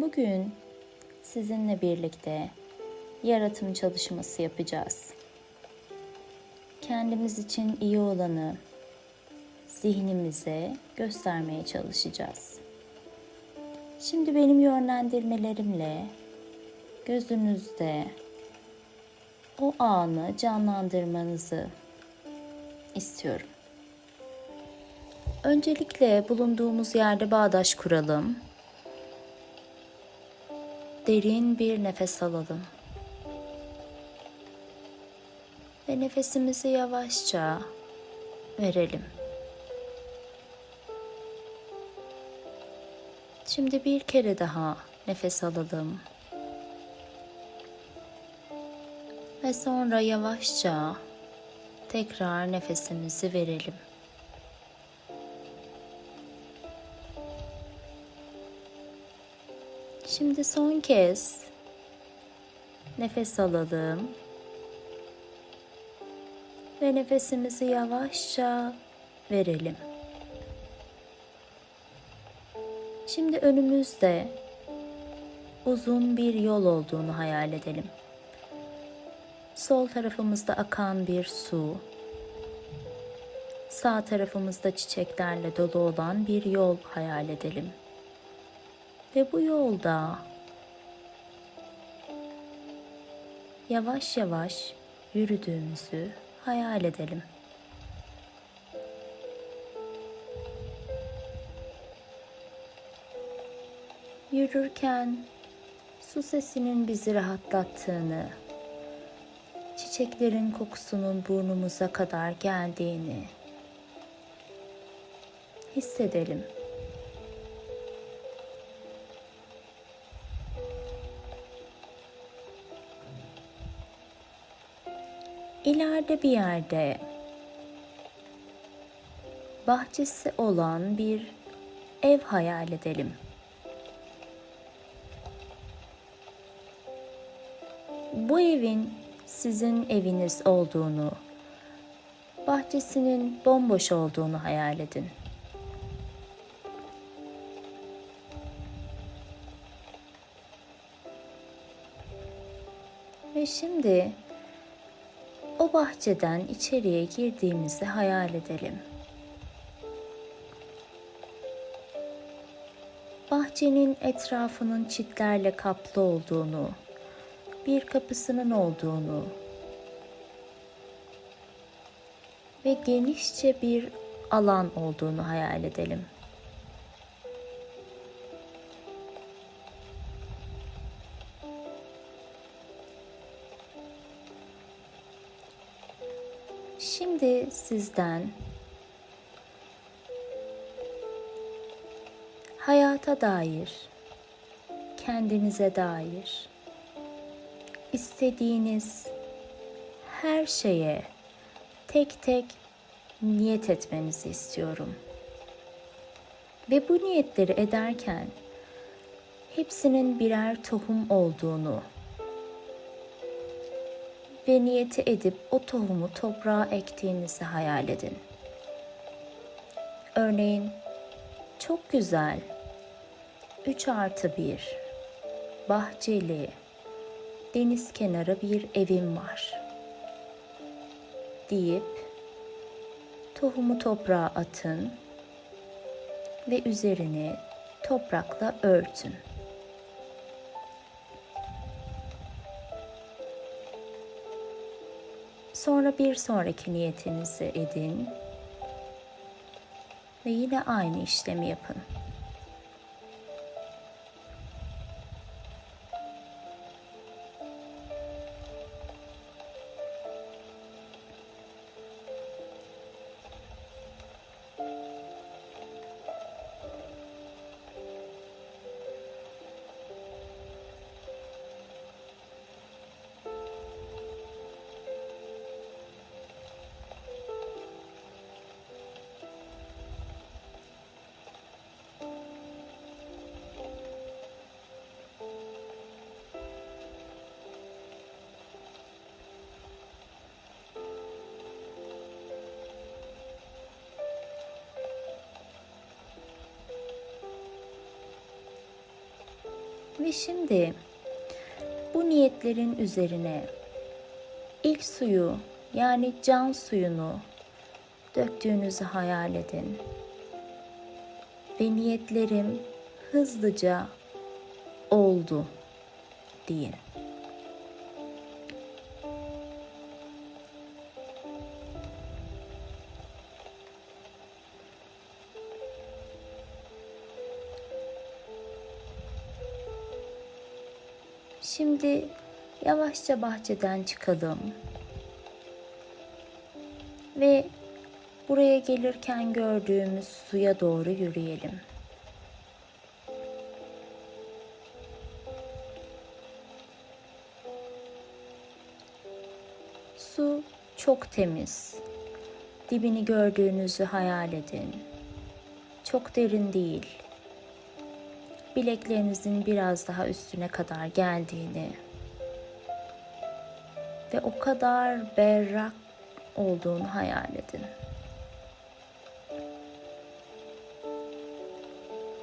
Bugün sizinle birlikte yaratım çalışması yapacağız. Kendimiz için iyi olanı zihnimize göstermeye çalışacağız. Şimdi benim yönlendirmelerimle gözünüzde o anı canlandırmanızı istiyorum. Öncelikle bulunduğumuz yerde bağdaş kuralım. Derin bir nefes alalım. Ve nefesimizi yavaşça verelim. Şimdi bir kere daha nefes alalım. Ve sonra yavaşça tekrar nefesimizi verelim. Şimdi son kez nefes alalım. Ve nefesimizi yavaşça verelim. Şimdi önümüzde uzun bir yol olduğunu hayal edelim. Sol tarafımızda akan bir su, sağ tarafımızda çiçeklerle dolu olan bir yol hayal edelim. Ve bu yolda yavaş yavaş yürüdüğümüzü hayal edelim. Yürürken su sesinin bizi rahatlattığını, çiçeklerin kokusunun burnumuza kadar geldiğini hissedelim. İleride bir yerde bahçesi olan bir ev hayal edelim. Bu evin sizin eviniz olduğunu, bahçesinin bomboş olduğunu hayal edin. Ve şimdi o bahçeden içeriye girdiğimizi hayal edelim. Bahçenin etrafının çitlerle kaplı olduğunu, bir kapısının olduğunu ve genişçe bir alan olduğunu hayal edelim. Şimdi sizden hayata dair, kendinize dair istediğiniz her şeye tek tek niyet etmenizi istiyorum. Ve bu niyetleri ederken hepsinin birer tohum olduğunu ve niyeti edip o tohumu toprağa ektiğinizi hayal edin. Örneğin çok güzel 3 artı 1 bahçeli deniz kenarı bir evim var deyip tohumu toprağa atın ve üzerini toprakla örtün. Sonra bir sonraki niyetinizi edin ve yine aynı işlemi yapın. Ve şimdi bu niyetlerin üzerine ilk suyu yani can suyunu döktüğünüzü hayal edin. Ve niyetlerim hızlıca oldu deyin. Şimdi yavaşça bahçeden çıkalım. Ve buraya gelirken gördüğümüz suya doğru yürüyelim. Su çok temiz. Dibini gördüğünüzü hayal edin. Çok derin değil. Bileklerinizin biraz daha üstüne kadar geldiğini ve o kadar berrak olduğunu hayal edin.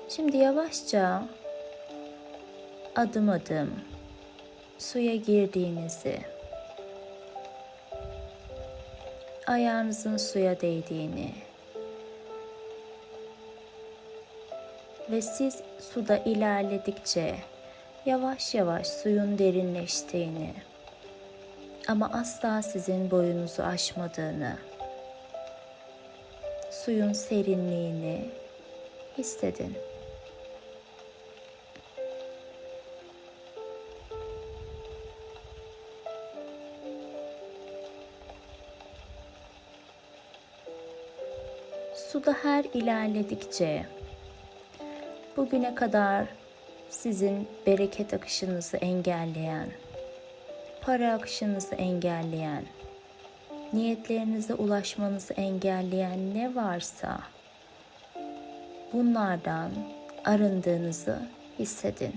Şimdi yavaşça adım adım suya girdiğinizi, ayağınızın suya değdiğini ve siz suda ilerledikçe yavaş yavaş suyun derinleştiğini ama asla sizin boyunuzu aşmadığını, suyun serinliğini hissedin. Suda her ilerledikçe bugüne kadar sizin bereket akışınızı engelleyen, para akışınızı engelleyen, niyetlerinize ulaşmanızı engelleyen ne varsa bunlardan arındığınızı hissedin.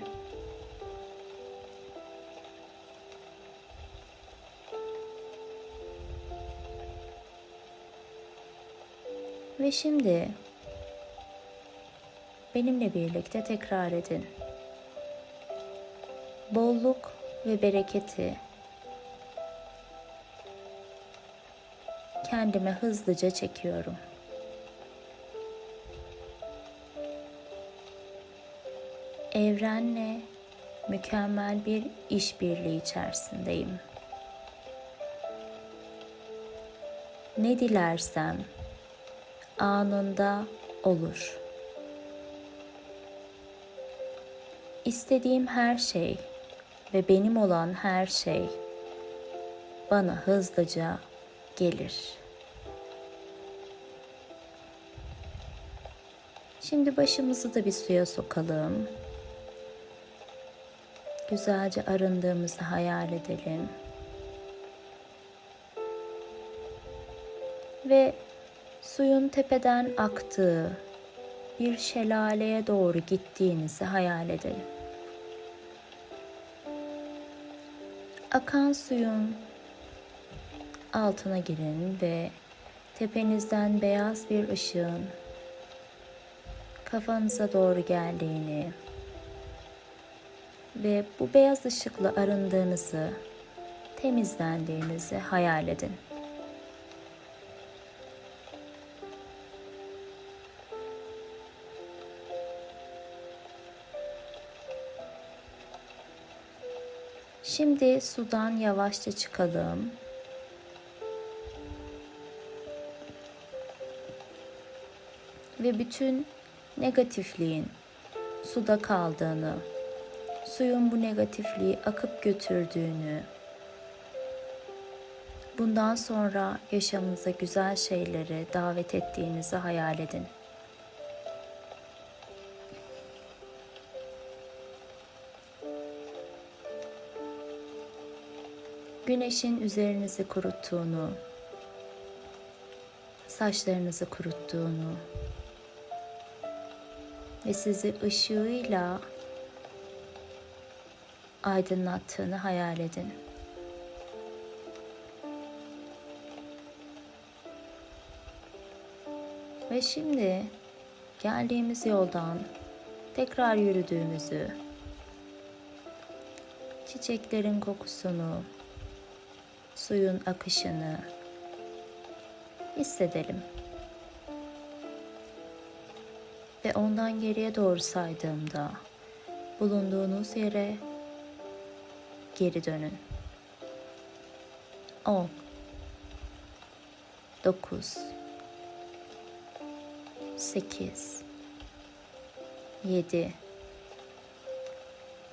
Ve şimdi benimle birlikte tekrar edin. Bolluk ve bereketi kendime hızlıca çekiyorum. Evrenle mükemmel bir işbirliği içerisindeyim. Ne dilersem anında olur. İstediğim her şey ve benim olan her şey bana hızlıca gelir. Şimdi başımızı da bir suya sokalım. Güzelce arındığımızı hayal edelim. Ve suyun tepeden aktığı bir şelaleye doğru gittiğinizi hayal edelim. Akan suyun altına girin ve tepenizden beyaz bir ışığın kafanıza doğru geldiğini ve bu beyaz ışıkla arındığınızı, temizlendiğinizi hayal edin. Şimdi sudan yavaşça çıkalım. Ve bütün negatifliğin suda kaldığını, suyun bu negatifliği akıp götürdüğünü, bundan sonra yaşamınıza güzel şeyleri davet ettiğinizi hayal edin. Güneşin üzerinizi kuruttuğunu, saçlarınızı kuruttuğunu ve sizi ışığıyla aydınlattığını hayal edin. Ve şimdi geldiğimiz yoldan tekrar yürüdüğümüzü çiçeklerin kokusunu, suyun akışını hissedelim. Ve ondan geriye doğru saydığımda bulunduğunuz yere geri dönün. 10 9 8 7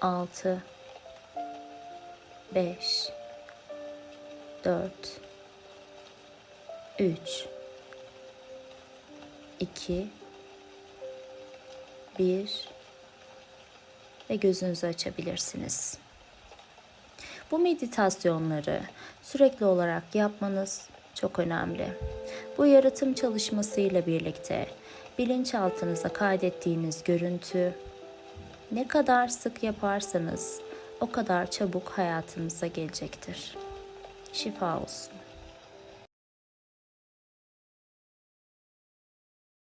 6 5 4 3 2 1 ve gözünüzü açabilirsiniz. Bu meditasyonları sürekli olarak yapmanız çok önemli. Bu yaratım çalışması ile birlikte bilinçaltınıza kaydettiğiniz görüntü ne kadar sık yaparsanız o kadar çabuk hayatınıza gelecektir. Şifa olsun.